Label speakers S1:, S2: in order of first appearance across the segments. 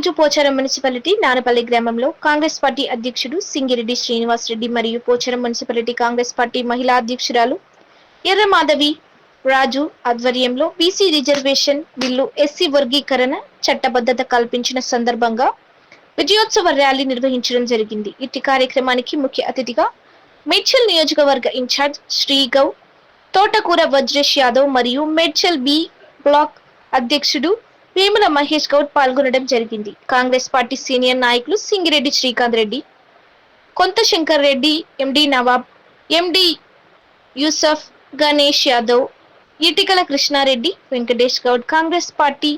S1: రోజు పోచారం మున్సిపాలిటీ నానపల్లి గ్రామంలో కాంగ్రెస్ పార్టీ అధ్యక్షుడు సింగిరెడ్డి శ్రీనివాస్ రెడ్డి మరియు పోచారం మున్సిపాలిటీ కాంగ్రెస్ పార్టీ మహిళా అధ్యక్షురాలు ఎర్రమాధవి రాజు ఆధ్వర్యంలో బీసీ రిజర్వేషన్ బిల్లు ఎస్సీ వర్గీకరణ చట్టబద్ధత కల్పించిన సందర్భంగా విజయోత్సవ ర్యాలీ నిర్వహించడం జరిగింది. ఇట్టి కార్యక్రమానికి ముఖ్య అతిథిగా మేడ్చల్ నియోజకవర్గ ఇన్ఛార్జ్ శ్రీగౌ తోటకూర వజ్రేష్ యాదవ్ మరియు మేడ్చల్ బి బ్లాక్ అధ్యక్షుడు వేముల మహేష్ గౌడ్ పాల్గొనడం జరిగింది. కాంగ్రెస్ పార్టీ సీనియర్ నాయకులు Singireddy Srikanth Reddy Kontha Shankar Reddy MD Nawab MD Yousuf Ganesh Yadav Itikala Krishnareddy Venkatesh Goud Congress party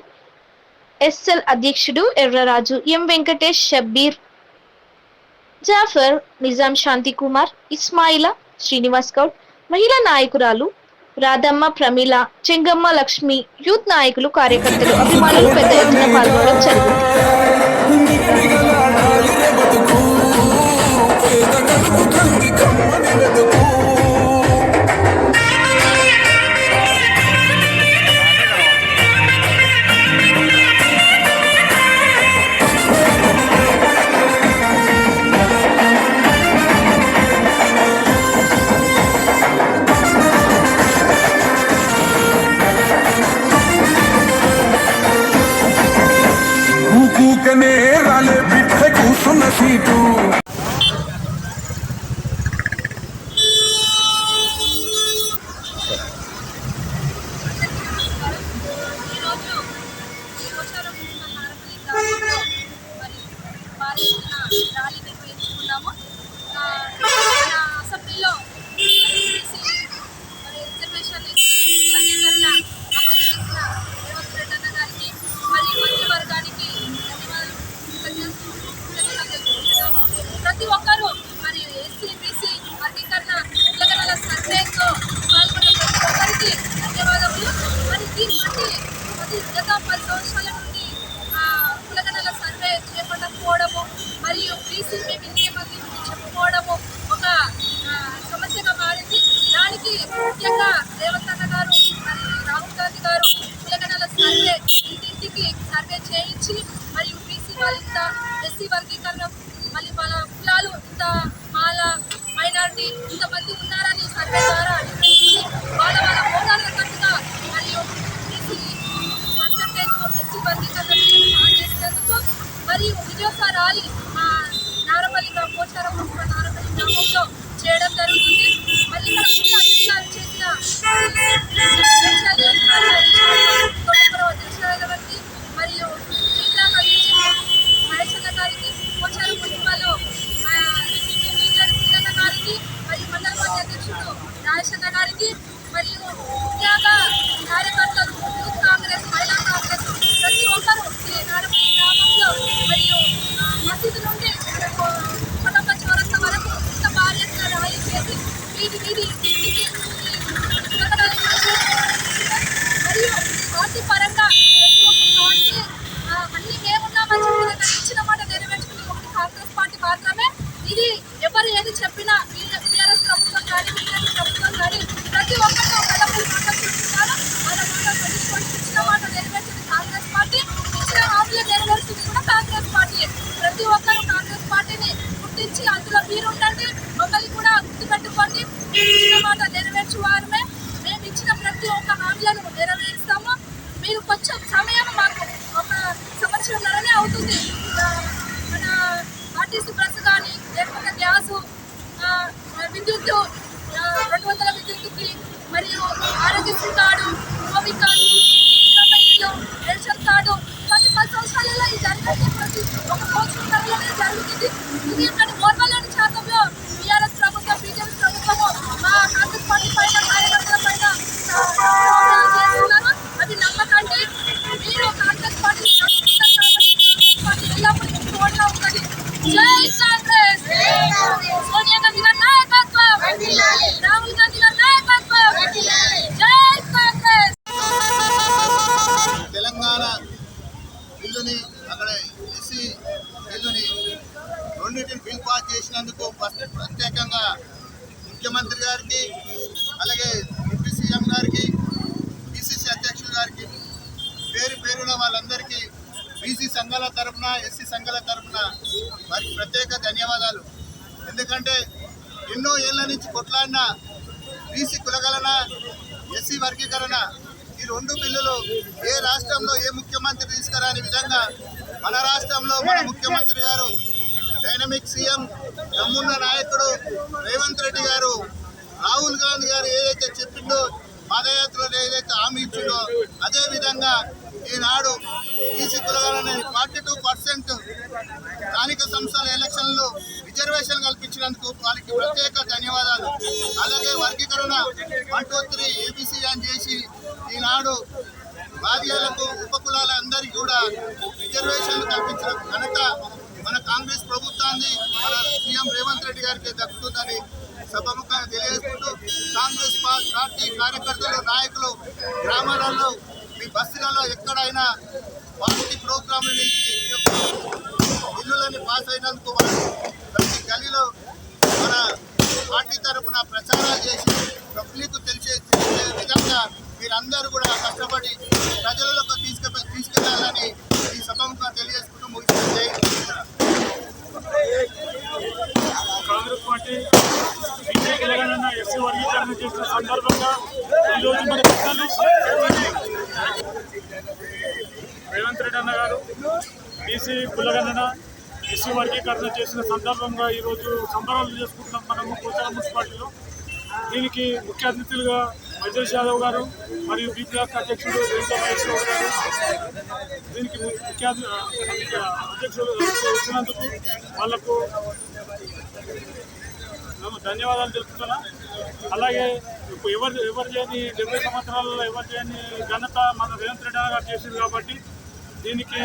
S1: S L అధ్యక్షుడు ఎర్రరాజు ఎం వెంకటేష్ షబ్బీర్ జాఫర్ నిజాం శాంతి కుమార్ ఇస్మాయిల శ్రీనివాస్ గౌడ్ మహిళా నాయకురాలు రాధమ్మ ప్రమీల చెంగమ్మ లక్ష్మి యూత్ నాయకులు కార్యకర్తలు అభిమానులు పెద్ద ఎత్తున పాల్గొనడం జరిగింది.
S2: గుర్తించి అందులో మీరు ఉండండి మమ్మల్ని కూడా గుర్తుపెట్టుకోండి. ఇచ్చిన మాట నెరవేర్చు వారమే మేము ఇచ్చిన ప్రతి ఒక్క హామీలను నెరవేరుస్తాము. మీరు కొంచెం సమయం మాకు ఒక సంవత్సరంలోనే అవుతుంది. మన ఆర్టీసీ బస్సు కానీ లేకపోతే గ్యాసు విద్యుత్ ఆ, రెండు వందల విద్యుత్తుకి మరియు ఆరోగ్యశ్రీ కార్డు మోబీ కార్డు ఇందిరమ్మ ఇల్లు రేషన్ కార్డు ఇవన్నీ పది సంవత్సరాలలో ఈ జరిగితే ప్రతి ఒక సంవత్సరంలోనే జరుగుతుంది ఇది కానీ ఓర్వలేని శాతంలో బీఆర్ఎస్ ప్రభుత్వం బీజేపీ ప్రభుత్వము మా కాంగ్రెస్ పార్టీ పైన కార్యకర్తల పైన ఆ, ఆరోపణలు చేస్తున్నారు అవి నమ్మకండి మీరు కాంగ్రెస్ పార్టీ నమ్ముతున్నారు కాబట్టి కాంగ్రెస్ పార్టీ ఎల్లప్పుడూ మీకు తోడుగా ఉన్నది జై కాంగ్రెస్ సోనియా గాంధీ గారి నాయకత్వం రాహుల్ గాంధీ గారి నాయకత్వం జై కాంగ్రెస్
S3: తెలంగాణ బిల్లుని అక్కడ ఏసీ బిల్లుని రెండింటిని బిల్ పాస్ చేసినందుకు ఫస్ట్ ప్రత్యేకంగా ముఖ్యమంత్రి గారికి అలాగే డిప్యూటీ సీఎం గారికి పిసిసి అధ్యక్షులు గారికి పేరు పేరున వాళ్ళందరికీ బీసీ సంఘాల తరపున ఎస్సీ సంఘాల తరపున వారికి ప్రత్యేక ధన్యవాదాలు. ఎందుకంటే ఎన్నో ఏళ్ళ నుంచి కొట్లాడిన బీసీ కులగలన ఎస్సీ వర్గీకరణ ఈ రెండు బిల్లులు ఏ రాష్ట్రంలో ఏ ముఖ్యమంత్రి తీసుకురాని విధంగా మన రాష్ట్రంలో మన ముఖ్యమంత్రి గారు డైనమిక్ సీఎం తమ్మున్న నాయకుడు రేవంత్ రెడ్డి గారు రాహుల్ గాంధీ గారు ఏదైతే చెప్పిండో పాదయాత్రలో ఏదైతే హామీ ఇచ్చిండో అదేవిధంగా ఈనాడు బీసీ కులగాలని ఫార్టీ టూ పర్సెంట్ స్థానిక సంస్థల ఎలక్షన్లు రిజర్వేషన్ కల్పించినందుకు వారికి ప్రత్యేక ధన్యవాదాలు. అలాగే వర్గీకరణ వన్ టూ త్రీ ఏబిసి అని చేసి ఈనాడు భార్యలకు ఉపకులాల అందరికీ కూడా రిజర్వేషన్లు కల్పించిన ఘనత మన కాంగ్రెస్ ప్రభుత్వాన్ని మన సీఎం రేవంత్ రెడ్డి గారికి దక్కుతుందని సభముఖంగా తెలియజేసుకుంటూ కాంగ్రెస్ పార్టీ కార్యకర్తలు నాయకులు గ్రామాలలో మీ బస్సులలో ఎక్కడైనా పార్టీ ప్రోగ్రాంలని బిల్లులని పాస్ అయినందుకు ప్రతి గలిలో మన పార్టీ తరఫున ప్రచారాలు చేసి పబ్లిక్ తెలిసే తెలిసే విధంగా మీరందరూ కూడా కష్టపడి ప్రజలకు తీసుకె తీసుకెళ్ళాలని ఈ సభముఖంగా తెలియజేసుకుంటూ ముగిస్తుంది జై శ్రీరామ్.
S4: కాంగ్రెస్ పార్టీ బీజేపీ తెలంగాణ ఎస్సీ వర్గీకరణ చేసిన సందర్భంగా ఈరోజు మన పెద్దలు రేవంత్ రెడ్డి అన్న గారు బీసీ కులగణన ఎస్సీ వర్గీకరణ చేసిన సందర్భంగా ఈరోజు సంబరాలు చేసుకుంటున్నాం మనము కోచల మున్సిపాలిటీలో. దీనికి ముఖ్య అతిథులుగా మజేష్ యాదవ్ గారు మరియు బీపీఆర్ అధ్యక్షుడు రేణుకా గారు. దీనికి ముఖ్య అధ్యక్షులు అధ్యక్షుడు వచ్చినందుకు వాళ్ళకు ధన్యవాదాలు తెలుపుతున్నా. అలాగే ఇప్పుడు ఎవరు ఎవరు చేయని డెబ్బై సంవత్సరాలలో ఎవరు చేయని ఘనత మన రేవంత్ రెడ్డి గారు చేసింది కాబట్టి దీనికి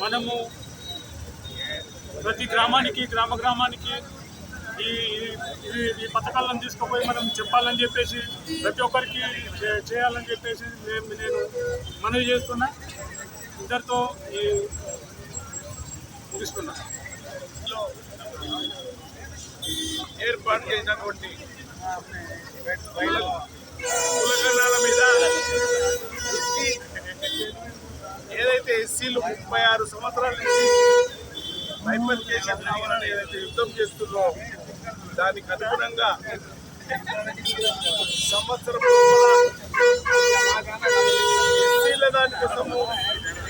S4: మనము ప్రతి గ్రామానికి గ్రామ గ్రామానికి ఈ ఈ- ఈ పథకాలను తీసుకుపోయి మనం చెప్పాలని చెప్పేసి ప్రతి ఒక్కరికి చేయాలని చెప్పేసి నేను నేను మనవి చేస్తున్నా. ఇద్దరితో ఈ ముగిస్తున్నా.
S5: ఏర్పాటు చేసినటువంటి కులగణాల మీద ఏదైతే ఎస్సీలు ముప్పై ఆరు సంవత్సరాల నుంచి బైఫర్కేషన్ కావాలని ఏదైతే యుద్ధం చేస్తున్నో దానికి అనుగుణంగా సంవత్సరం ఎస్సీల దానికోసము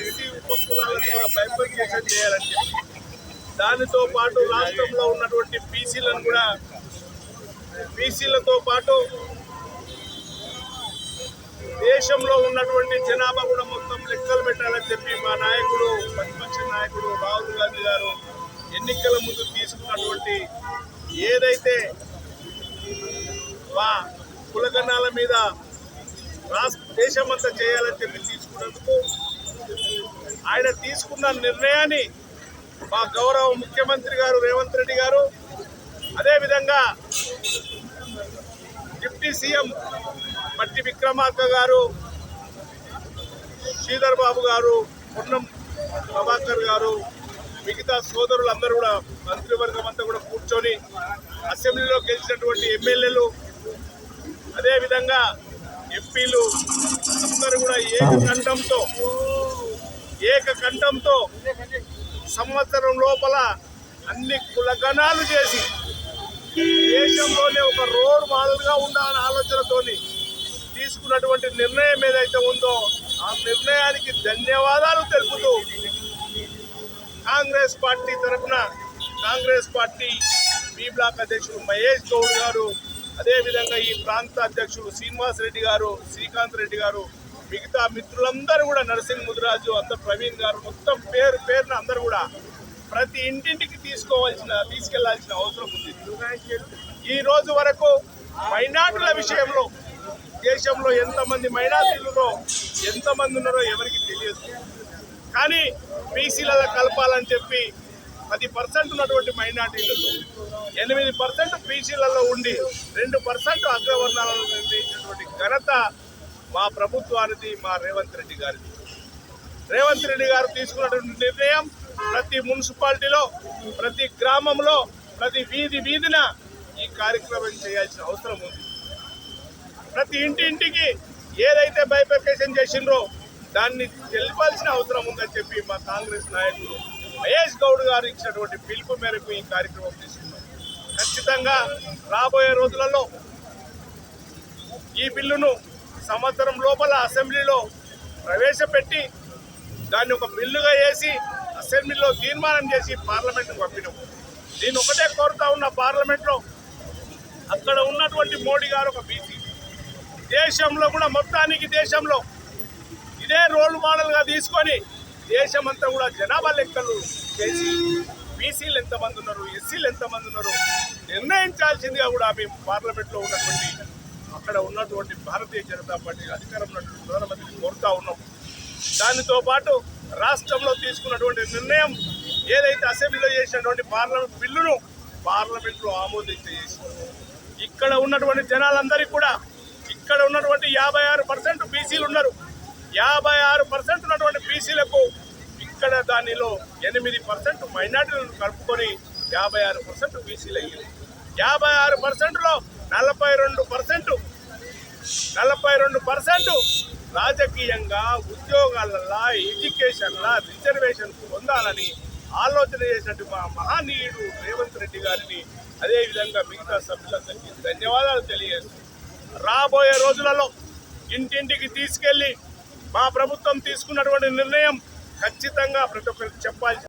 S5: ఎస్సీ ఉపకులాలను కూడా బైఫర్కేషన్ చేయాలని చెప్పి దానితో పాటు రాష్ట్రంలో ఉన్నటువంటి బీసీలను కూడా బీసీలతో పాటు దేశంలో ఉన్నటువంటి జనాభా కూడా మొత్తం లెక్కలు పెట్టాలని చెప్పి మా నాయకుడు ప్రతిపక్ష నాయకుడు రాహుల్ గాంధీ గారు ఎన్నికల ముందు తీసుకున్నటువంటి ఏదైతే మా కులగణాల మీద రాష్ట్ర దేశమంతా చేయాలని చెప్పి తీసుకున్నందుకు ఆయన తీసుకున్న నిర్ణయాన్ని మా గౌరవ ముఖ్యమంత్రి గారు రేవంత్ రెడ్డి గారు అదేవిధంగా డిప్యూటీ సీఎం మట్టి విక్రమార్క గారు శ్రీధర్ బాబు గారు పొన్నం ప్రభాకర్ గారు మిగతా సోదరులందరూ కూడా మంత్రివర్గం అంతా కూడా కూర్చొని అసెంబ్లీలో గెలిచినటువంటి ఎమ్మెల్యేలు అదేవిధంగా ఎంపీలు అందరూ కూడా ఏకకంఠంతో ఏకకంఠంతో సంవత్సరం లోపల అన్ని కులగణాలు చేసి దేశంలోనే ఒక రోడ్ మోడల్గా ఉండాలనే ఆలోచనతోని తీసుకున్నటువంటి నిర్ణయం ఏదైతే ఉందో ఆ నిర్ణయానికి ధన్యవాదాలు తెలుపుతూ కాంగ్రెస్ పార్టీ తరఫున కాంగ్రెస్ పార్టీ బి బ్లాక్ అధ్యక్షుడు మహేష్ గౌడ్ గారు అదేవిధంగా ఈ ప్రాంత అధ్యక్షుడు శ్రీనివాస్ రెడ్డి గారు శ్రీకాంత్ రెడ్డి గారు మిగతా మిత్రులందరూ కూడా నరసింహ ముదిరాజు అందరు ప్రవీణ్ గారు మొత్తం పేరు పేరున అందరూ కూడా ప్రతి ఇంటింటికి తీసుకోవాల్సిన తీసుకెళ్ళాల్సిన అవసరం ఉంది. ఈ రోజు వరకు మైనార్టీల విషయంలో దేశంలో ఎంతమంది మైనార్టీలు ఎంతమంది ఉన్నారో ఎవరికి తెలియదు. కానీ బీసీలలో కలపాలని చెప్పి పది పర్సెంట్ ఉన్నటువంటి మైనార్టీలలో ఎనిమిది పర్సెంట్ బీసీలలో ఉండి రెండు పర్సెంట్ అగ్రవర్ణాలను నిర్ణయించినటువంటి ఘనత మా ప్రభుత్వానికి మా రేవంత్ రెడ్డి గారిది. రేవంత్ రెడ్డి గారు తీసుకున్నటువంటి నిర్ణయం ప్రతి మున్సిపాలిటీలో ప్రతి గ్రామంలో ప్రతి వీధి వీధిన ఈ కార్యక్రమం చేయాల్సిన అవసరం ఉంది. ప్రతి ఇంటి ఇంటికి ఏదైతే బైఫర్కేషన్ చేసిండ్రో దాన్ని తెలిపాల్సిన అవసరం ఉందని చెప్పి మా కాంగ్రెస్ నాయకులు మహేష్ గౌడ్ గారు ఇచ్చినటువంటి పిలుపు మేరకు ఈ కార్యక్రమం తీసుకున్నాం. ఖచ్చితంగా రాబోయే రోజులలో ఈ బిల్లును సంవత్సరం లోపల అసెంబ్లీలో ప్రవేశపెట్టి దాన్ని ఒక బిల్లుగా వేసి అసెంబ్లీలో తీర్మానం చేసి పార్లమెంట్కి పంపినాం. నేను ఒకటే కోరుతా ఉన్న పార్లమెంట్లో అక్కడ ఉన్నటువంటి మోడీ గారు ఒక బీసీ. దేశంలో కూడా మొత్తానికి దేశంలో ఇదే రోల్ మోడల్గా తీసుకొని దేశమంతా కూడా జనాభా లెక్కలు చేసి బీసీలు ఎంతమంది ఉన్నారు ఎస్సీలు ఎంతమంది ఉన్నారు నిర్ణయించాల్సిందిగా కూడా మేము పార్లమెంట్లో ఉన్నటువంటి అక్కడ ఉన్నటువంటి భారతీయ జనతా పార్టీ అధికారంలో ప్రధానమంత్రిని కోరుతా ఉన్నాం. దానితో పాటు రాష్ట్రంలో తీసుకున్నటువంటి నిర్ణయం ఏదైతే అసెంబ్లీలో చేసినటువంటి పార్లమెంట్ బిల్లును పార్లమెంట్లో ఆమోదించేసి ఇక్కడ ఉన్నటువంటి జనాలందరికీ కూడా ఇక్కడ ఉన్నటువంటి యాభై ఆరు పర్సెంట్ బీసీలు ఉన్నారు. యాభై ఆరు పర్సెంట్ ఉన్నటువంటి బీసీలకు ఇక్కడ దానిలో ఎనిమిది పర్సెంట్ మైనార్టీలను కలుపుకొని యాభై ఆరు పర్సెంట్ బీసీలు అయ్యింది యాభై ఆరు పర్సెంట్లో నలభై రెండు పర్సెంట్. నలభై రెండు పర్సెంట్ రాజకీయంగా ఉద్యోగాలలా ఎడ్యుకేషన్లా రిజర్వేషన్ పొందాలని ఆలోచన చేసినట్టు మా మహనీయుడు రేవంత్ రెడ్డి గారిని అదేవిధంగా మిగతా సభ్యులందరికీ ధన్యవాదాలు తెలియజేస్తున్నాను రాబోయే రోజులలో ఇంటింటికి తీసుకెళ్ళి మా ప్రభుత్వం తీసుకున్నటువంటి నిర్ణయం ఖచ్చితంగా ప్రతి ఒక్కరికి చెప్పాల్సి